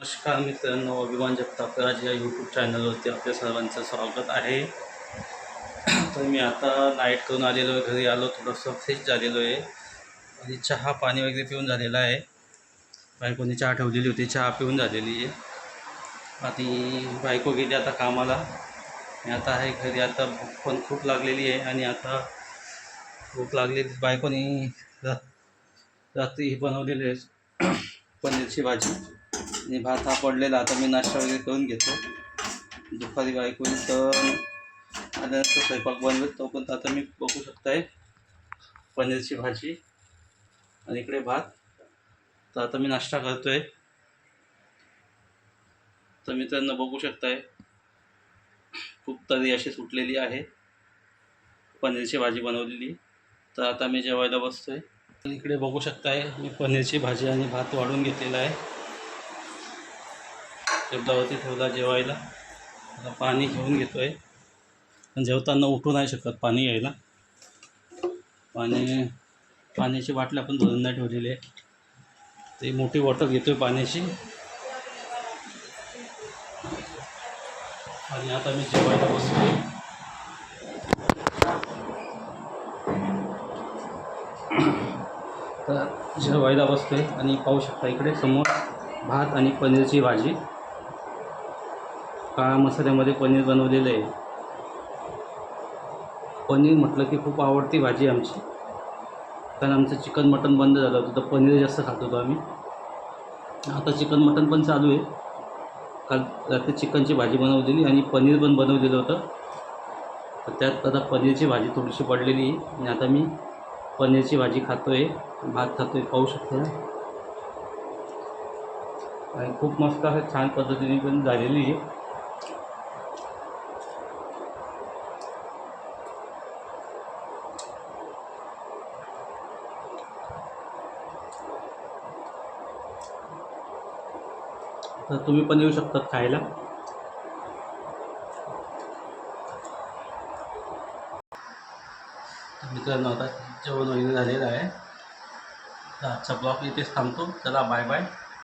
नमस्कार मित्रांनो अभिमान जगतापराज या यूट्यूब चॅनलवरती आपल्या सर्वांचं स्वागत आहे. तर मी आता नाईट करून आलेलो आहे घरी आलो थोडंसं फ्रेश झालेलो आहे. आणि चहा पाणी वगैरे पिऊन झालेला आहे. बायकोने चहा ठेवलेली होती चहा पिऊन झालेली आहे. आणि बायको गेली आता कामाला. मी आता आहे घरी आता भूक पण खूप लागलेली आहे. आणि आता भूक लागलेली बायकोने रा रात्री बनवलेली आहे पनीरची भाजी. आणि भात हा पडलेला आता मी नाश्ता वगैरे करून घेतो. दुपारी बायको तर आल्यानंतर स्वयंपाक बनवेल तोपर्यंत आता मी बघू शकताय पनीरची भाजी आणि इकडे भात. तर आता मी नाश्ता करतोय. तर मित्रांनो बघू शकताय खूप तरी अशी सुटलेली आहे. पनीरची भाजी बनवलेली. तर आता मी जेवायला बसतोय. आणि इकडे बघू शकताय मी पनीरची भाजी आणि भात वाढून घेतलेला आहे. टेबलावरती ठेवला जेवायला. आता पाणी घेऊन घेतो आहे पण जेवताना उठू नाही शकत पाणी यायला. पाणी पाण्याची बाटल्या पण भरून नाही ठेवलेली आहे. ते मोठी बॉटल घेतो आहे पाण्याची. आणि आता मी जेवायला बसतो तर जेवायला बसतोय आणि पाहू शकता इकडे समोर भात आणि पनीरची भाजी. काळा मसाल्यामध्ये पनीर बनवलेलं आहे. पनीर म्हटलं की खूप आवडती भाजी आमची. कारण आमचं चिकन मटन बंद झालं होतं तर पनीर जास्त खात होतो आम्ही. आता चिकन मटन पण चालू आहे. काल रात्री चिकनची भाजी बनवलेली आणि पनीर पण बनवलेलं होतं. तर त्यात आता पनीरची भाजी थोडीशी पडलेली आहे. आणि आता मी पनीरची भाजी खातो आहे भात खातो आहे पाहू शकतो. आणि खूप मस्त असं छान पद्धतीने पण झालेली आहे. तर तुम्ही पण येऊ शकतात खायला. मित्रांनो आता जेवण वगैरे झालेलं आहे. तर आजचा ब्लॉग इथेच थांबतो. चला बाय बाय